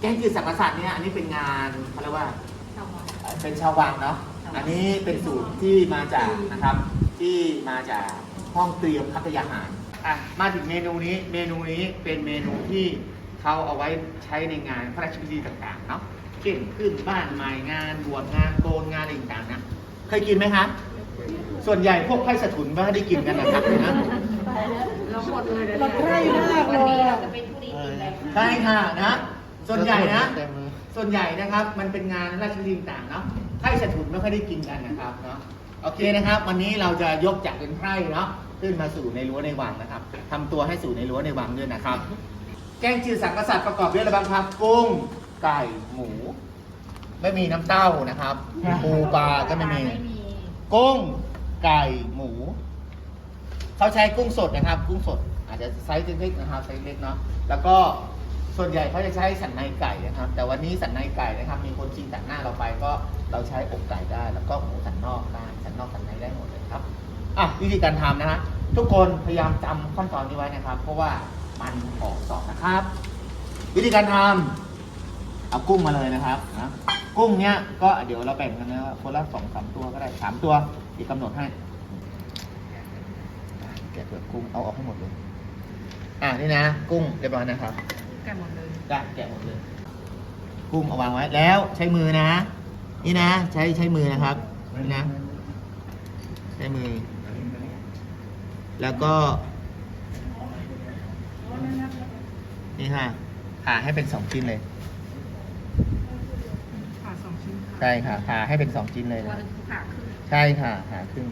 แกงจืดสังกษัตริย์เนี่ยอันนี้เป็นงานเขาเรียกว่าเอ่อเป็นชาววังเนาะอันนี้เป็นสูตรที่มาจากนะครับ ที่มาจากห้องเตรียมพัทยาหารอะมาถึงเมนูนี้เมนูนี้เป็นเมนูที่เขาเอาไว้ใช้ในงานพระราชพิธีต่างๆเนาะเช่นขึ้นบ้านใหม่งานบวชงานโกนงานอะไรต่างๆนะเคยกินไหมครับส่วนใหญ่พวกไพ่สถุนไม่ได้กินกันนะครับนะเราหมดเลยนะเราใกล้มากเลยเราอะจะเป็นผู้ดีกินแล้วใช่ค่ะนะ ส่วนใหญ่นะเต็มเลยส่วนใหญ่นะครับ มันเป็นงานราชพิธีต่างๆเนาะไพ่สถุนไม่ค่อยได้กินกันนะครับเนาะ โอเคนะครับ วันนี้เราจะยกจากเป็นไพร่เนาะขึ้นมาสู่ในรั้วในวังนะครับทำตัวให้สู่ในรั้วในวังด้วยนะครับ แกงจืดสังกษัตริย์ประกอบด้วยอะไรบ้างครับ กุ้ง ไก่ หมู ไม่มีน้ำเต้านะครับ ปูปลาก็ไม่มี กุ้ง ไก่ หมู เขาใช้กุ้งสดนะครับ กุ้งสด อาจจะไซส์เล็กๆนะครับ ไซส์เล็กเนาะ แล้วก็ ส่วนใหญ่เขาจะใช้สันในไก่นะครับ แต่วันนี้สันในไก่นะครับ มีคนชิงตัดหน้าเราไปก็เราใช้อกไก่ได้ แล้วก็หมูสันนอกได้สันนอกสันในได้หมดเลยครับอะวิธีการทำนะฮะทุกคนพยายามจำขั้นตอนนี้ไว้นะครับ เพราะว่ามันออกสอบนะครับ วิธีการทำเอากุ้งมาเลยนะครับนะกุ้งเนี้ยก็เดี๋ยวเราแบ่งกันนะว่าคนละสองสามตัวก็ได้สามตัวอีกกำหนดให้แกะเปลือกกุ้งเอาออกให้หมดเลย อ่านี่นะ กุ้งเรียบร้อยนะครับ กันหมดเลยได้แกะหมดเลย กุ้งเอาวางไว้แล้วใช้มือนะ นี่นะ ใช้ใช้มือนะครับนี่นะ ใช้มือ แล้วก็ นี่ค่ะผ่าให้เป็นสองชิ้นเลย ผ่าสองชิ้นค่ะใช่ค่ะผ่าให้เป็นสองชิ้นเลยตัวนะหนึงคือผ่าครึ่ง ใช่ค่ะหาครึ่ง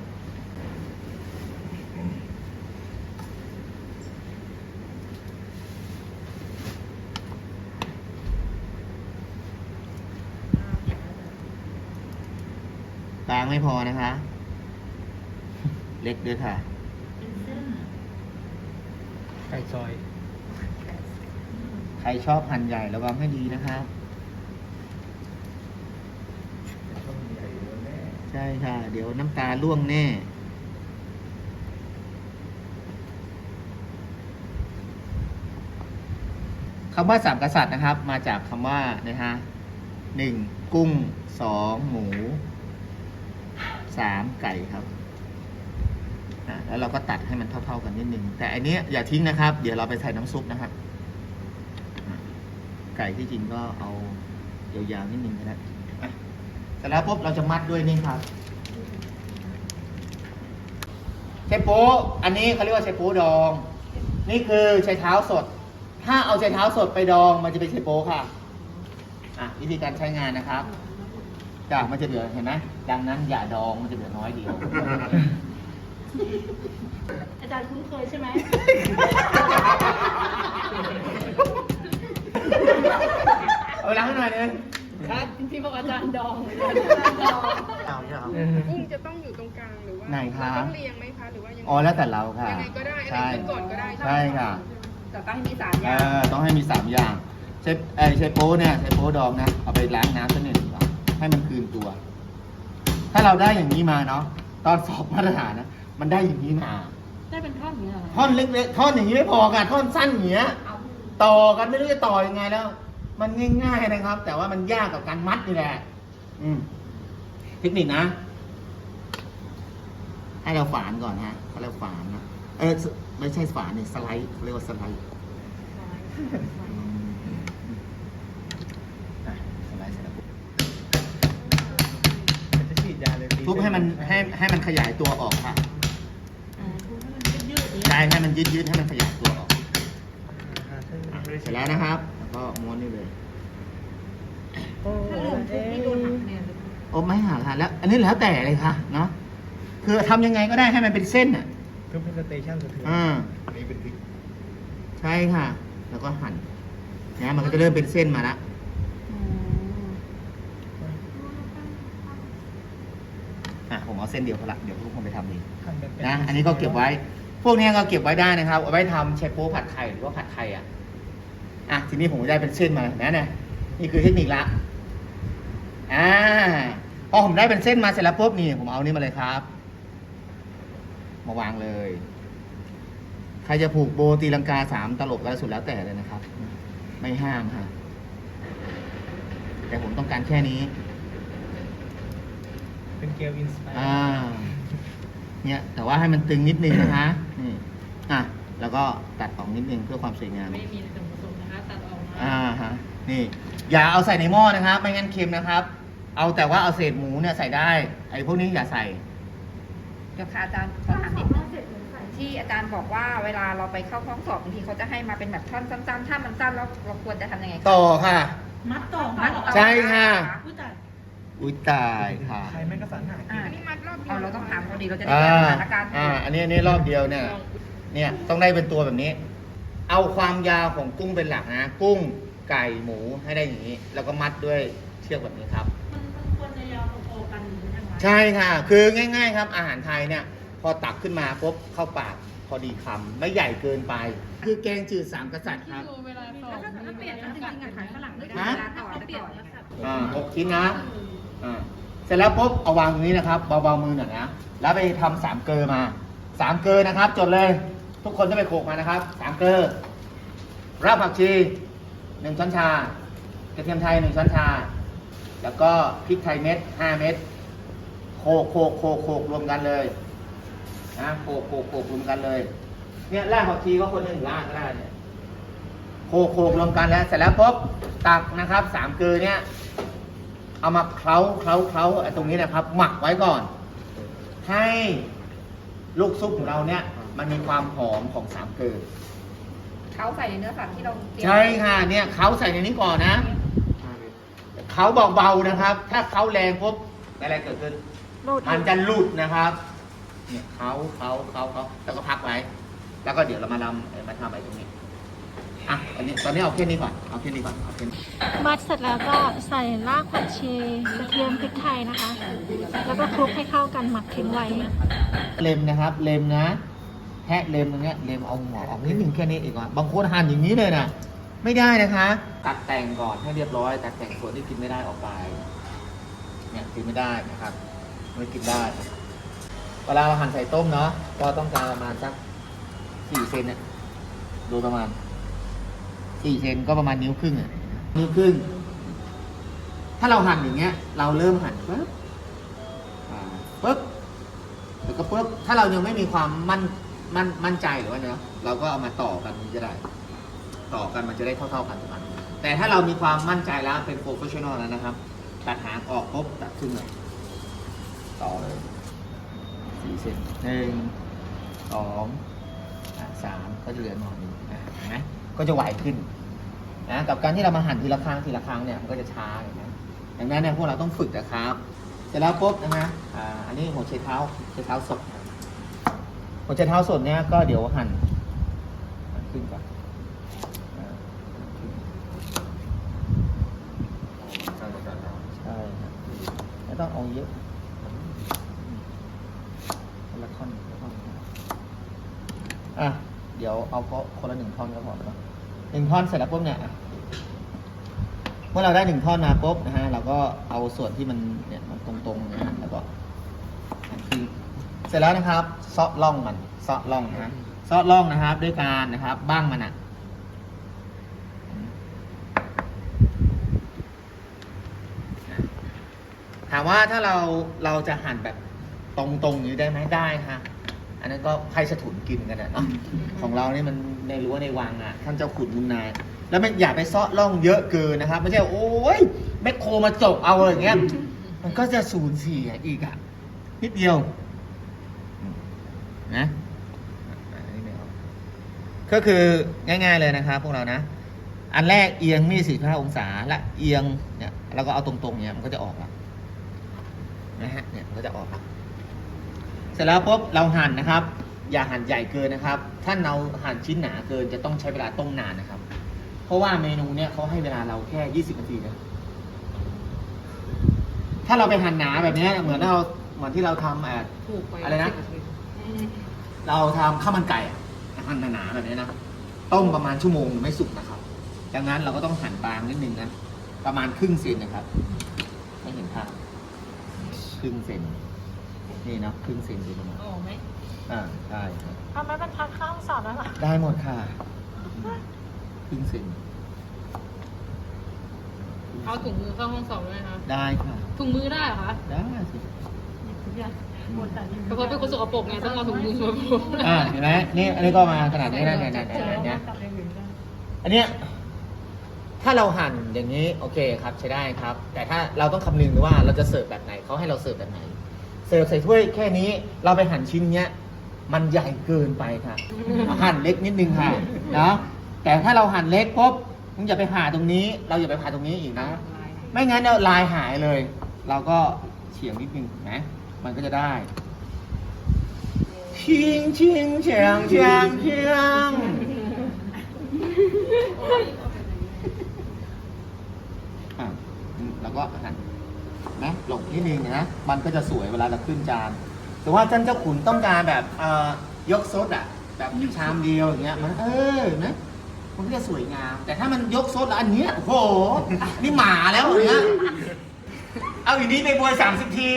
างไม่พอนะคะ เล็กด้วยค่ะ เป็นเส้นไก่ซอย ใครชอบหั่นใหญ่ระวังให้ดีนะครับใช่ค่ะ เดี๋ยวน้ำตาล่วงแน่คำว่าสามกษัตริย์นะครับ มาจากคำว่านะฮะหนึ่งกุ้งสองหมู สามไก่ครับแล้วเราก็ตัดให้มันเท่า ๆกันนิดนึง แต่อันนี้อย่าทิ้งนะครับ เดี๋ยวเราไปใส่น้ำซุปนะครับ ไก่ที่จริงก็เอายาวๆนิดนึงก็ได้อะเสร็จแล้วปุ๊บเราจะมัดด้วยนี่ครับใช้โป๊อันนี้เขาเรียกว่าใช้โป๊ดอง นี่คือใช้เท้าสด ถ้าเอาใช้เท้าสดไปดองมันจะเป็นใช้โป๊ค่ะ อะวิธีการใช้งานนะครับ จากมันจะเหลือเห็นไหมดังนั้นอย่าดองมันจะเหลือน้อยเดียว อาจารย์คุ้นเคยใช่ไหม เอาเวลาให้หน่อยนึงครับจริงๆบอกอาจารย์ดองเอาเอา กุ้งจะต้องอยู่ตรงกลางหรือว่าไหนคะ เราต้องเรียงไหมคะหรือว่ายังไง อ๋อแล้วแต่เราค่ะยังไงก็ได้อันไหนใช่ขึ้นก่อนก็ได้ใช่ค่ะ แต่ต้องให้มีสามอเอย่างอต้องให้มีสามอย่างใช้ไอใช้โป๊เนี่ยใช้โป๊ดองนะ เอาไปล้างน้ำสักหนึ่งก่อน ให้มันคืนตัว ถ้าเราได้อย่างนี้มาเนาะตอนสอบมาตรฐานนะมันได้อย่างนี้มาได้เป็นท่อนอย่างเงี้ยเหรอท่อนเล็กๆท่อนอย่างนี้ไม่พอค่ะท่อนสั้นอย่างเงี้ยเอาต่อกันไม่รู้จะต่อยังไงแล้ว มันง่ายๆนะครับ แต่ว่ามันยากกับการมัดนี่แหละอืมเทคนิคนะ ให้เราฝานก่อนฮะเขาเรียกฝานนะเออไม่ใช่ฝานนี่สไลด์เขาเรียกว่าสไลด์อืมอะสไลด์เสร็จแล้วปุ๊บ จะฉีดยาเลย ทุบให้ มันให้ให้มันขยายตัวออกค่ะอ่าคุณให้มันยืดๆอย่างเงี้ยใช่ให้มันยืดๆให้มันขยายตัวออกอะเสร็จแล้วนะครับแล้วก็ม้วนนี่เลยถ้าเหลืองทุกนี่โดนหักคะแนนเลยโอ้ไม่หาค่ะแล้ว อันนี้แล้วแต่เลยค่ะเนาะคือทำยังไงก็ได้ให้มันเป็นเส้นอะเพื่อเป็นสเตชันสะเทือนอ่านี่เป็นพริกใช่ค่ะ แล้วก็หั่นนะมันก็จะเริ่มเป็นเส้นมาละ อืม อะผมเอาเส้นเดียวพอละเดี๋ยวทุกคนไปทำเองหั่เป็นะอันนี้ก็เก็บไว้ พวกเนี้ยก็เก็บไว้ได้นะครับเอาไว้ทำเชฟโป๊ผัดไข่หรือว่าผัดไทยอะอะทีนี้ผมได้เป็นเส้นมาเห็นะเนี่ยนี่คือเทคนิคละอ่าพอผมได้เป็นเส้นมาเสร็จแล้วปุ๊บนี่ผมเอานี่มาเลยครับ มาวางเลย ใครจะผูกโบตีลังกาสามตลบก็สุดแล้วแต่เลยนะครับ ไม่ห้ามค่ะแต่ผมต้องการแค่นี้ เป็นเกลียวอินสไปอ่าเนี่ยแต่ว่าให้มันตึงนิดนึงนะคะนี่อะแล้วก็ตัดออกนิดนึงเพื่อความสวยงามไม่มีส่วนผสมนะคะตัดออกมาอ่าฮะนี่ อย่าเอาใส่ในหม้อนะครับไม่งั้นเค็มนะครับ เอาแต่ว่าเอาเศษหมูเนี่ยใส่ได้ ไอ้พวกนี้อย่าใส่เดี๋ยวค่ะอาจารย์ขอถามนิดนึงที่อาจารย์บอกว่าเวลาเราไปเข้าห้องสอบบางทีเขาจะให้มาเป็นแบบท่อนสั้นๆ ถ้ามันสั้นแล้วเราควรจะทำยังไงคะต่อค่ะ มัดต่อมัดต่อใช่ค่ะ ผู้จัด อุ้ยตายค่ะใครแม่งก็สรรหากิอ่านอันนี้มัดรอบดียวเอาเราต้องถามพอดีเราจะได้อ่าแก้สถานการณ์อ่าอันนี้อันนี้รอบเดียวเนี่ย เนี่ยต้องได้เป็นตัวแบบนี้ เอาความยาวของกุ้งเป็นหลักนะ กุ้งไก่หมูให้ได้อย่างนี้ แล้วก็มัดด้วยเชือกแบบนี้ครับ มันมันควรจะยาวพอๆกันใช่ไหมคะ ใช่ค่ะ คือง่าย ๆ ครับอาหารไทยเนี่ย พอตักขึ้นมาปุ๊บเข้าปากพอดีคำไม่ใหญ่เกินไป คือแกงจืดสามกษัตริย์ครับดูเวลาต่อแล้วถ้าถ้าเปลี่ยนจริงๆอะขายฝรั่งไม่ได้ฮะ เวลาต่อจะต่อยังไงอ่าหกชิ้นนะอ่าเสร็จแล้วปุ๊บเอาวางตรงนี้นะครับเบาๆมือหน่อยนะแล้วไปทำสามเกลอมาสามเกลอนะครับ จดเลย ทุกคนต้องไปโขกมานะครับสามเกลอรากผักชีหนึ่งช้อนชากระเทียมไทยหนึ่งช้อนชา แล้วก็พริกไทยเม็ดห้าเม็ดโขกโขกโขกโขกรวมกันเลยนะโขกโขกโขกรวมกันเลย เนี่ยรากผักชีก็คนหนึ่งรากก็ได้เนี่ยโขกโขกรวมกันแล้ว เสร็จแล้วปุ๊บตักนะครับสามเกลือเนี่ย เอามาเคล้าเคล้าเคล้าไอ้ตรงนี้นะครับ หมักไว้ก่อน ให้ลูกซุปของเราเนี่ย มันมีความหอมของสามเกลือเขาใส่ในเนื้อสัตว์ที่เราเตรียมใช่ค่ะเนี่ยเขาใส่ในนี้ก่อนนะเขาเบาๆนะครับ ถ้าเขาแรงปุ๊บอะไรเกิดขึ้นมันจะหลุดนะครับ เนี่ยเขาเขาเขาเขาแล้วก็พักไว้ แล้วก็เดี๋ยวเรามาทำเอ่อมาทำอะไรตรงนี้ อะตอนนี้ตอนนี้เอาแค่นี้ก่อนเอาแค่นี้ก่อนเอาแค่นี้มัดเสร็จแล้วก็ใส่รากผักชีกระเทียมพริกไทยนะคะ แล้วก็คลุกให้เข้ากันหมักทิ้งไว้ เล็มนะครับ เล็มนะแทะเล็มตรงเนี้ยเล็มเอาหัวออกนิดหนึ่งแค่นี้เองอะบางคนหั่นอย่างนี้เลยนะไม่ได้นะคะ ตัดแต่งก่อนให้เรียบร้อย ตัดแต่งส่วนที่กินไม่ได้ออกไปเนี่ยกินไม่ได้นะครับไม่กินได้เวลาเราหั่นใส่ต้มเนาะก็ต้องการประมาณสักสี่เซนเนี่ยโดยประมาณ สี่เซนก็ประมาณนิ้วครึ่งอะนิ้วครึ่ง ถ้าเราหั่นอย่างเงี้ย เราเริ่มหั่นปุ๊บอ่าปุ๊บแล้วก็ปุ๊บถ้าเรายังไม่มีความมั่นมั่นมั่นใจหรือว่าเนาะเราก็เอามาต่อกันจะได้ ต่อกันมันจะได้เท่าๆกันทุกอันแต่ถ้าเรามีความมั่นใจแล้วเป็นโปรเฟชชั่นอลแล้วนะครับ ตัดหางออกปุ๊บตัดครึ่งเลยต่อเลยสี่เซนหนึ่งสองสามก็จะเหลือหน่อยนึงนะก็จะไหวขึ้น นะกับการที่เรามาหั่นทีละครั้งทีละครั้งเนี่ยมันก็จะช้าเห็นไหมดังนั้นเนี่ยพวกเราต้องฝึกนะครับ เสร็จแล้วปุ๊บนะฮะอันนี้หัวไชเท้าไชเท้าสดหัวไชเท้าสดเนี่ยก็เดี๋ยวหั่นขึ้นก่อนใช่ไม่ต้องเอาเยอะละท่อนคนละท่อนอะเดี๋ยวเอาก็คนละหนึ่งท่อนก็พอแล้ว นะหนึ่งท่อนเสร็จแล้วปุ๊บเนี่ยเมื่อเราได้หนึ่งท่อนมาปุ๊บนะฮะเราก็เอาส่วนที่มันเนี่ยมันตรงๆนะฮะแล้วก็เสร็จแล้วนะครับซาะล่องมันซาะล่องนะฮะซาะล่องนะครับ ด้วยการนะครับบ้างมันอะถามว่าถ้าเราเราจะหั่นแบบตรงๆอย่างนี้ได้ไหมได้ค่ะ อันนั้นก็ใครสะถุนกินกันอะเนาะของเรานี่มันในรั้วในวังอะท่านเจ้าขุนมุนนาย แล้วไม่อย่าไปเซาะล่องเยอะเกินนะครับ ไม่ใช่โอ้ยแมคโครมาจกเอาอะไรอย่างเงี้ยมันก็จะสูญเสียอีกอะนิดเดียวนะอันนี้ไม่เอาก็คือง่าย ๆเลยนะครับพวกเรานะ อันแรกเอียงมีสี่ห้าองศาและเอียงเนี่ยเราก็เอาตรงๆเนี่ยมันก็จะออกแล้วนะฮะเนี่ยมันก็จะออกแล้ว เสร็จแล้วปุ๊บเราหั่นนะครับ อย่าหั่นใหญ่เกินนะครับ ถ้าเราหั่นชิ้นหนาเกินจะต้องใช้เวลาต้มนานนะครับ เพราะว่าเมนูเนี่ยเขาให้เวลาเราแค่ 20 นาทีนะถ้าเราไปหั่นหนาแบบเนี้ยเหมือนเราเหมือนที่เราทำเอ่อถูกไปอะไรนะ เราทำข้าวมันไก่อะหั่นหนาๆแบบนี้นะต้มประมาณชั่วโมงไม่สุกนะครับ ดังนั้นเราก็ต้องหั่นบางนิดนึงนะประมาณครึ่งเซนนะครับ ไม่เห็นภาพครึ่งเซน นี่เนาะครึ่งเซนดูประมาณออกไหมอ่าได้ครับเอาไม้บรรทัดข้างสอบแล้วเหรอได้หมดค่ะครึ่งเซนครึ่งเอาถุงมือเข้าห้องสอบด้วยนะคะได้ค่ะ ถุงมือได้เหรอคะได้สิแต่เพราะเป็นคนสกปรกไงต้องเอาถุงมือมาพกอ่าเห็นไหมนี่อันนี้ก็มาขนาดนี้นะเนี่ยเนี่ยเนี่ยเนี่ยอันเนี้ยถ้าเราหั่นอย่างนี้โอเคครับใช้ได้ครับ แต่ถ้าเราต้องคำนึงว่าเราจะเสิร์ฟแบบไหนเขาให้เราเสิร์ฟแบบไหน เสิร์ฟใส่ถ้วยแค่นี้ เราไปหั่นชิ้นเนี้ย มันใหญ่เกินไปค่ะ หั่นเล็กนิดนึงค่ะเนาะแต่ถ้าเราหั่นเล็กปุ๊บมึงอย่าไปผ่าตรงนี้ เราอย่าไปผ่าตรงนี้อีกนะ ไม่งั้นเนี่ยลายหายเลย เราก็เฉียงนิดนึงนะมันก็จะได้ชิงชิงเฉียงเฉียงเฉียงอะอืมแล้วก็หั่น นะหลบนิดนึงนะมันก็จะสวยเวลาเราขึ้นจานแต่ว่าท่านเจ้าขุนต้องการแบบเอ่อยกซดอะแบบชามเดียวอย่างเงี้ยมันเออนะมันก็จะสวยงาม แต่ถ้ามันยกซดแล้วอันเนี้ยโอ้โหนี่หมาแล้วอย่างเงี้ยเอาอีกนี้ไปบวยสามสิบที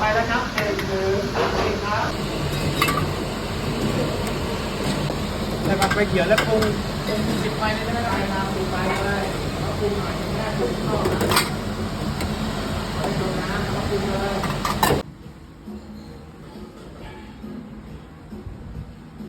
ไปแล้วครับใส่เลยใส่ครับแล้วก็ไปเขียวแล้วปรุงปรุงสิบไปเลยไม่ได้ครับปิดไปเลยแล้วปรุงหน่อยแค่ปรุงเข้านะใส่ตัวน้ำแล้วปรุงเลย